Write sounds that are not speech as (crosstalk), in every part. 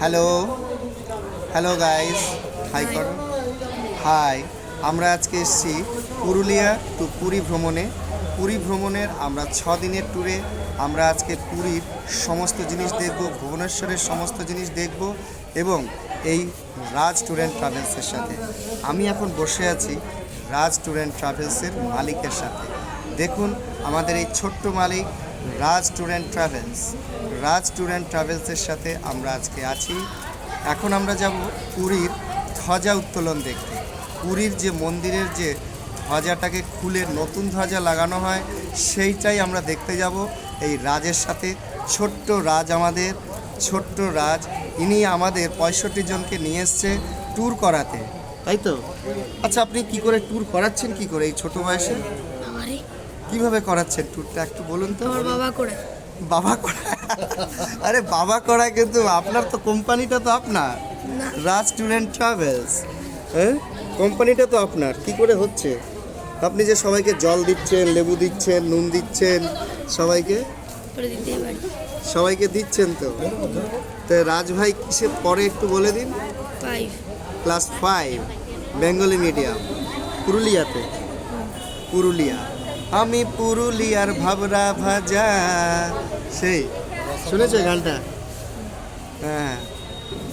Hello hello guys hi করো hi আমরা আজকে এসেছি পুরুলিয়া টু পুরী ভ্রমণে। পুরী ভ্রমণের আমরা ছ দিনের ট্যুরে আমরা আজকে পুরীর সমস্ত জিনিস দেখব, ভুবনেশ্বরের সমস্ত জিনিস দেখব এবং এই রাজ ট্যুর অ্যান্ড ট্রাভেলসের সাথে। আমি এখন বসে আছি রাজ ট্যুর অ্যান্ড ট্রাভেলসের মালিকের সাথে। দেখুন, আমাদের এই ছোট্ট মালিক Raj tour and travels. Raj tour and ট্রাভেলসের সাথে আমরা আজকে আছি। এখন আমরা যাব পুরীর ধ্বজা উত্তোলন দেখতে। পুরীর যে মন্দিরের যে ধ্বজাটাকে খুলে নতুন ধ্বজা লাগানো হয়, সেইটাই আমরা দেখতে যাব। এই রাজের সাথে ছোট্ট রাজ আমাদের, ছোট্ট রাজ। ইনি আমাদের পঁয়ষট্টি জনকে নিয়ে এসছে ট্যুর করাতে। তাই তো? আচ্ছা আপনি কি করে ট্যুর করাচ্ছেন কি করে এই ছোট বয়সে? কীভাবে করাচ্ছেন ট্যুরটা একটু বলুন তো আমার বাবা করে। বাবা করা? (laughs) আরে বাবা করা কিন্তু আপনার তো কোম্পানিটা তো আপনার। Raj tour and travels. হ্যাঁ? কোম্পানিটা তো আপনার। কি করে হচ্ছে? আপনি যে সবাইকে জল দিচ্ছেন লেবু দিচ্ছেন নুন দিচ্ছেন সবাইকে? সবাইকে দিচ্ছেন তো? তো রাজ ভাই কিসে পরে একটু বলে দিন। ক্লাস ফাইভ বেঙ্গলি মিডিয়াম পুরুলিয়াতে। পুরুলিয়া। আমি পুরুলিয়ার ভাবরা ভাজা। সেই, শুনেছো গানটা? হ্যাঁ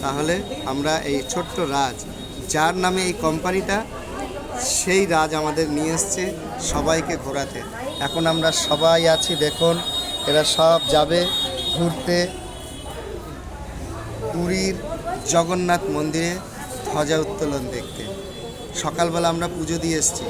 তাহলে আমরা এই ছোট্ট রাজ, যার নামে এই কোম্পানিটা, সেই রাজ আমাদের নিয়ে এসছে সবাইকে ঘোরাতে। এখন আমরা সবাই আছি, দেখুন, এরা সব যাবে ঘুরতে। পুরীর জগন্নাথ মন্দিরে ধ্বজা উত্তোলন দেখতে। সকালবেলা আমরা পুজো দিয়ে এসেছি।